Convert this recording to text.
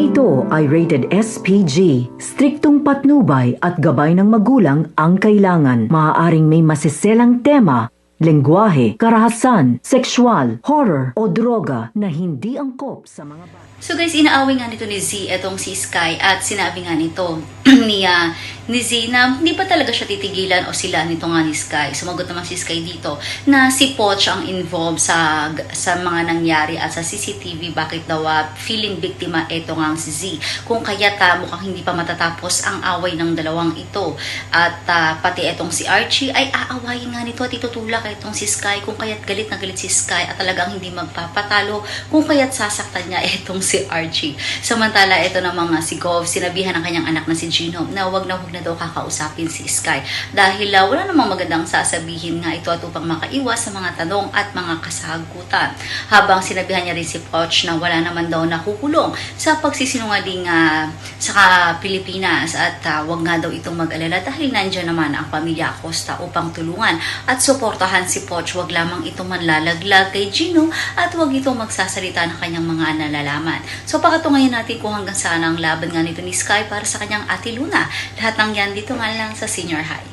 ito ay rated SPG. Striktong patnubay at gabay ng magulang ang kailangan. Maaaring may masiselang tema, lengguwahe, karahasan, sexual, horror o droga na hindi angkop sa mga bata. So guys, inaaway nga nito ni Z etong si Sky at sinabi nga nito ni, ah, ni Z na hindi pa talaga siya titigilan o sila nito nga ni Sky. Sumagot naman si Sky dito na si Poch ang involved sa sa mga nangyari at sa CCTV bakit daw ah, feeling biktima eto nga si Z. Kung kaya ta mukhang hindi pa matatapos ang away ng dalawang ito. At ah, pati etong si Archie ay aawayin nga nito at itutulak etong si Sky kung kaya't galit na galit si Sky at talagang hindi magpapatalo kung kaya't sasaktan niya etong si Archie. Samantala, ito na mga si Gov, sinabihan ng kanyang anak na si Gino na wag na wag na daw kakausapin si Sky dahil ah, wala namang magandang sasabihin nga ito at upang makaiwas sa mga tanong at mga kasagutan. Habang sinabihan niya rin si Poch na wala naman daw nakukulong sa pagsisinungaling ah, sa Pilipinas at ah, wag nga daw itong mag-alala dahil nandiyan naman ang pamilya Acosta upang tulungan at suportahan si Poch. Wag lamang itong manlalaglag kay Gino at wag itong magsasalita ng kanyang mga nalalaman. So pakatungayan natin kung hanggang saan ang laban nga nito ni Sky para sa kanyang ate Luna. Lahat ng yan dito nga lang sa senior high.